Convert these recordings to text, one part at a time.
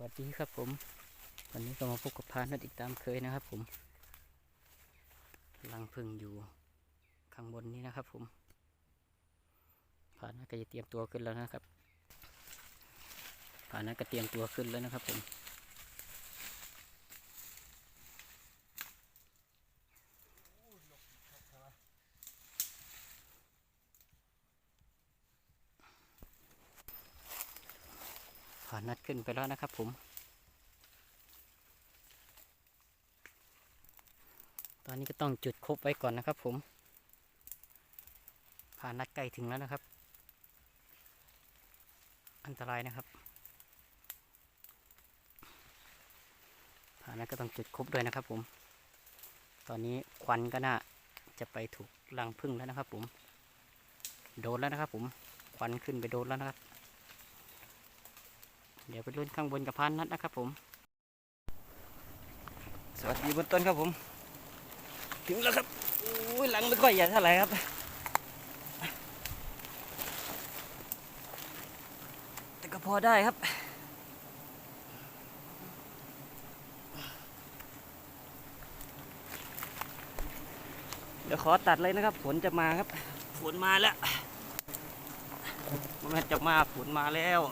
วัสดีครับผม วันนี้ก็มาพบกับพานัดอีกตามเคยนะครับผมลังพึ่งอยู่ข้างบนนี้นะครับผมพานัดก็จะเตรียมตัวขึ้นแล้วนะครับพานัดก็เตรียมตัวขึ้นแล้วนะครับผม พานัดขึ้นไปแล้วนะครับผมตอนนี้ก็ต้องจุดคบไว้ก่อนนะครับผมผ่านนัดใกล้ถึงแล้วนะครับ อันตรายนะครับผ่านนัดก็ต้องจุดคบด้วยนะครับผม ตอนนี้ควันก็น่าจะไปถูกรังพึ่งแล้วนะครับผม โดนแล้วนะครับผม ควันขึ้นไปโดนแล้วนะครับ เดี๋ยวไปลุ้นข้างบนกับพานนัดนะครับผม สวัสดีบนต้นครับผม ถึงแล้วครับอุ้ยหลังไม่ค่อยใหญ่เท่าไหร่ครับแต่ก็พอได้ครับเดี๋ยวขอตัดเลยนะครับ ฝนจะมาครับ ฝนมาแล้ว มันจะมาฝนมาแล้ว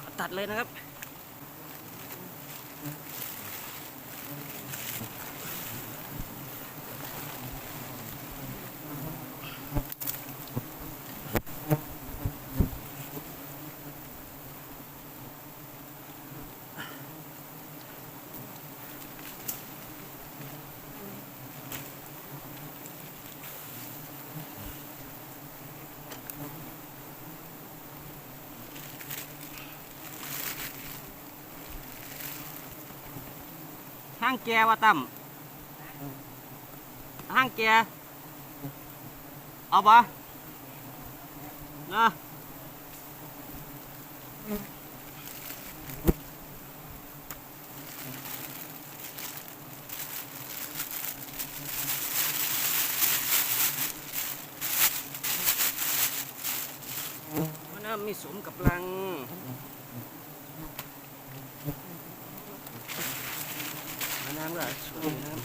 ขอ ตัดเลยนะครับ ห้างแกว่าตั้มห้างแกเอาปะนะมันน่ะไม่สมกับลัง น้ำก็สวยนะครับ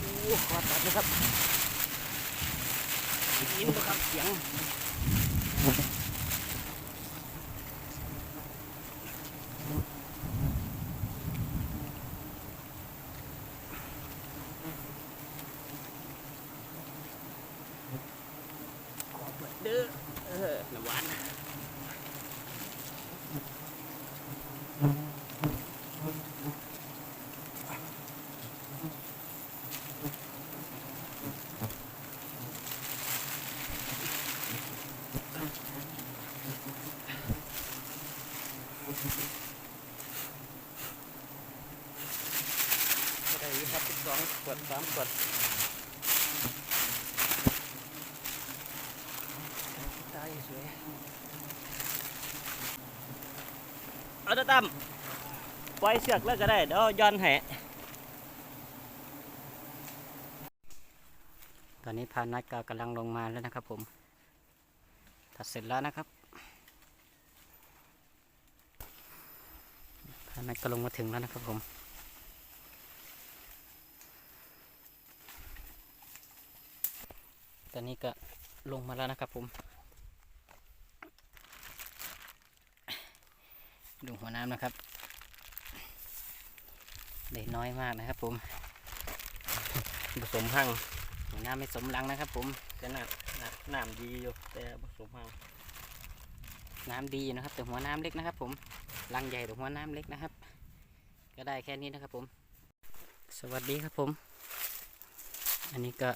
โอ้ขอตัดนะครับยินบ่ครับเสียง ขอเปิดเด้อเออน้ำหวาน ก็ได้อยู่ครับสิบสองข วดสามขวดตายสวยเอาเด้อตั้มปล่อยเชือกแล้วก็ได้เดี๋ยวย้อนให้ตอนนี้พานัดก็กำลังลงมาแล้วนะครับผม ตัดเสร็จแล้วนะครับพานัดก็ลงมาถึงแล้วนะครับผม ตอนนี้ก็ลงมาแล้วนะครับผม ดูหัวน้ำนะครับได้น้อยมากนะครับผมผสมพังหัวน้ำไม่สมรังนะครับ ผมแต่น้ำน้ำน้ำดีอยู่แต่ผสมพังน้ำดีอยู่นะครับ แต่หัวน้ำเล็กนะครับ ผมรังใหญ่แต่หัวน้ำเล็กนะครับ ก็ได้แค่นี้นะครับผม สวัสดีครับผม อันนี้ก็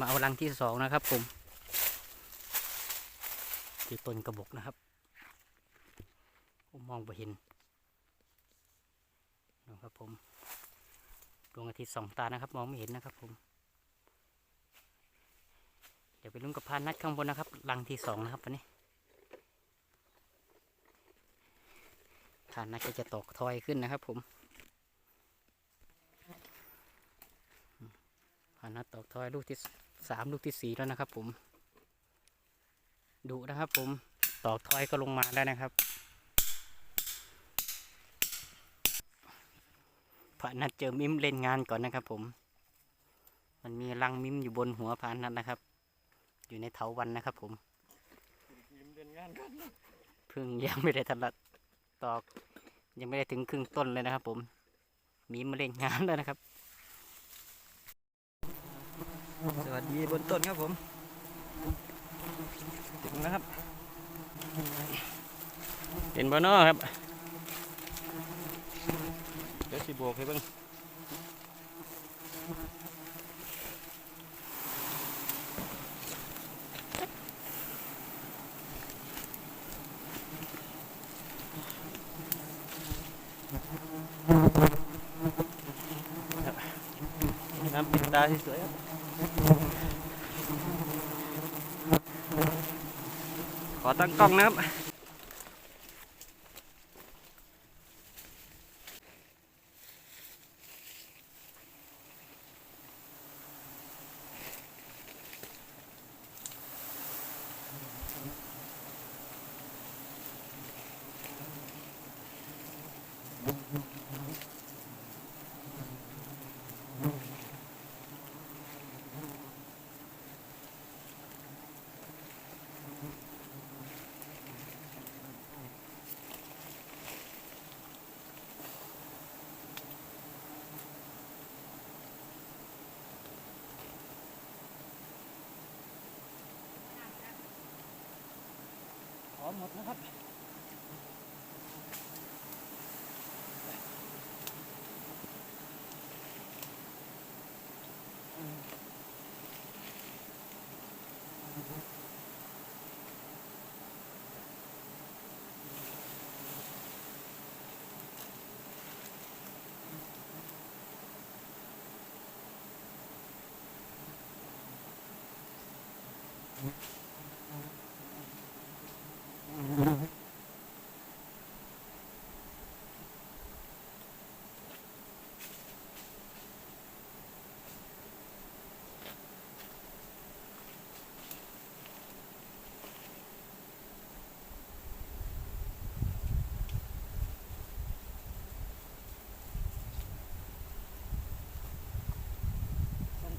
มาเอารังที่สองนะครับผมที่ต้นกระบอกนะครับ ผมมองไปเห็นนะครับผมดวงอาทิตย์สองตานะครับ มองไม่เห็นนะครับผม เดี๋ยวไปลุ้นกับพานนัดข้างบนนะครับรังที่สองนะครับวันนี้พานนัดก็จะตกทอยขึ้นนะครับ ผมานนัดตกทอยลูกที่ สามลูกที่สี่แล้วนะครับ ผมดุนะครับ ผมตอกทอยก็ลงมาแล้นะครับพระนัดเจอมิมเล่นงานก่อนนะครับ ผม มันมีรังมิมอยู่บนหัวพระนัดนะครับ อยู่ในเถาวันนะครับ ผมทีมเดินงานกันเพิ่งยังไม่ได้ทันละตอก ยังไม่ได้ถึงครึ่งต้นเลยนะครับ ผมมีมาเล่นงานแล้วนะครับ สวัสดีบนต้นครับผมถึงแล้วครับ เห็นบ่เนอครับ เดี๋ยวสิโบกให้เบิ่งน้ำปิดตาสวยๆครับ ขอตั้งกล้องนะครับ พร้อม หมดนะครับขั้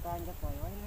นตอนจะปล่อยไว้นะ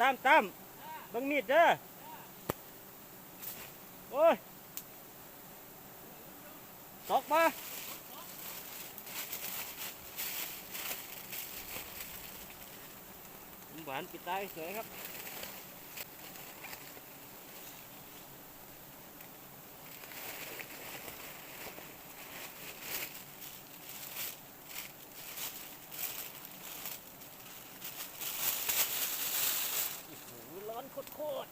ตามตามบังมีดเด้อโอ้ยตกมาหวานปิดตายสวยครับ โคตร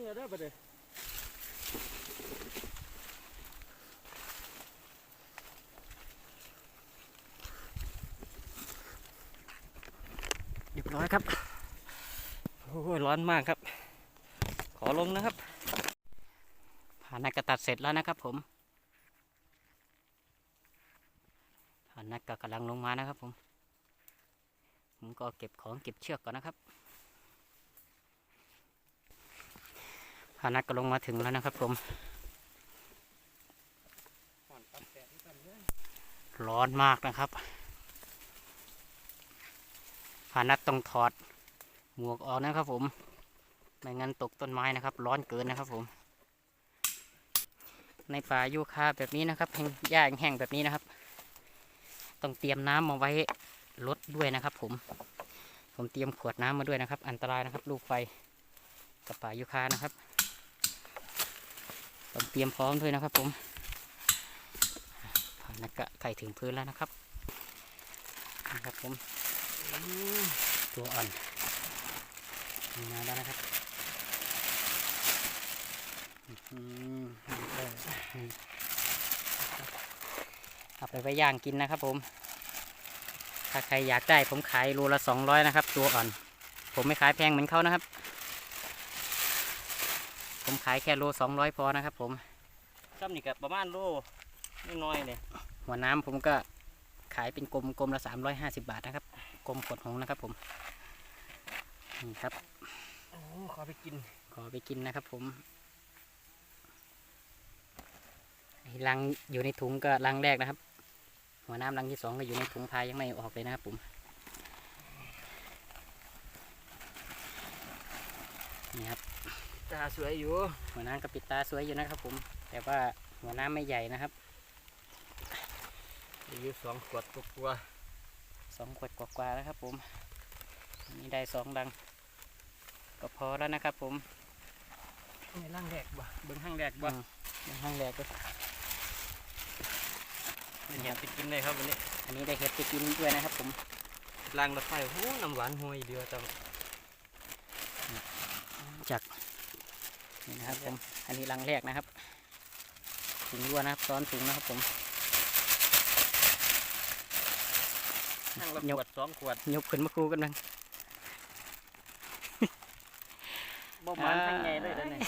งเลยได้ปะเดี๋ยเรียบร้อยครับ โอ้ยร้อนมากครับ ขอลงนะครับ ผ่านนักกระตัดเสร็จแล้วนะครับผม ผ่านนักก็กำลังลงมานะครับผม ผมก็เก็บของเก็บเชือกก่อนนะครับ ผ่านักก็ลงมาถึงแล้วนะครับผมร้อนมากนะครับผ่านนักต้องถอดหมวกออกนะครับผม ไม่งั้นตกต้นไม้นะครับ ร้อนเกินนะครับผม ในป่ายูคาแบบนี้นะครับแห้งหญ้าแห้งแบบนี้นะครับ ต้องเตรียมน้ำมาไว้ลดด้วยนะครับ ผม ผมเตรียมขวดน้ำมาด้วยนะครับ อันตรายนะครับ ลูกไฟกับป่ายูคานะครับ ต้องเตรียมพร้อมด้วยนะครับผมนักกะไก่ถึงพื้นแล้วนะครับนะครับผมตัวอ่อนมาแล้วนะครับอืมเอาไปไว้ย่างกินนะครับผม ถ้าใครอยากได้ผมขายโลละสองร้อยนะครับ ตัวอ่อน ผมไม่ขายแพงเหมือนเขานะครับ ผมขายแค่โลสองร้อยพอนะครับ ผมซ้ำนี่กับประมาณโลน้อยๆเลยหัวน้ำผมก็ขายเป็นกลมกลมละสามร้อยห้าสิบาทนะครับกลมขดหงส์นะครับ ผมนี่ครับโอ้ขอไปกิน ขอไปกินนะครับ ผมไอ้ลังอยู่ในถุงก็ลังแรกนะครับ หัวน้ำลังที่สองก็อยู่ในถุงพายยังไม่ออกเลยนะครับผมนี่ครับ ตาสวยอยู่ หัวน้ำกับปิดตาสวยอยู่นะครับผม แต่ว่าหัวน้ำไม่ใหญ่นะครับอายุสองขวดกลัวสองขวดกว่าๆแล้วครับผมอันนี่ได้สองลัง ก็พอแล้วนะครับผมๆในร่างแรกบ่เบิ้งห้างแรกบ่อืมห้างแรกก็เป็นอย่างไปกินเลยครับวันนี้ อันนี้ได้เห็ดไปกินด้วยนะครับผมรางรถไฟโอ้โหน้ำหวานห่วยเดียวจังจาก นี่นะครับผม อันนี้ลังแรกนะครับถุงรั่วนะครับซ้อนถุงนะครับผมห้างละยขกวดสองขวดยกขึ้นมาคูกันนึงบ่หวานทั้งไงเลยเด้อเนี่ย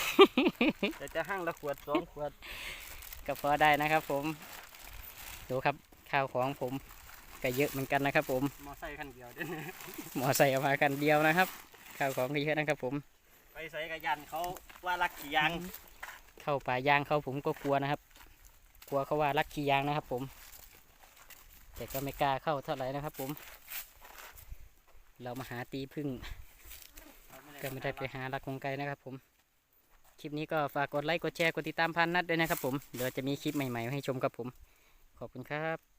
แต่จะห้างละขวดสองขวด ก็พอได้นะครับผม ดูครับข้าวของผมก็เยอะเหมือนกันนะครับผม มอไซค์คันเดียวเด้อเนี่ยหมอใส่ออกมากันเดียวนะครับ ข้าวของก็เยอะนะครับผมไป ใส่กระยันเขาว่ารักขี่ยาง เข้าป่ายางเขาผมก็กลัวนะครับ กลัวเขาว่าลักขี้ยางนะครับ ผม แต่ก็ไม่กล้าเข้าเท่าไหร่นะครับ ผม เรามาหาตีพึ่งก็ไม่ได้ไปหาลักกงไกลนะครับ ผม คลิปนี้ก็ฝากกดไลค์กดแชร์กดติดตามพันนัดด้วยนะครับ ผมเดี๋ยวจะมีคลิปใหม่ๆให้ชมครับผม ขอบคุณครับ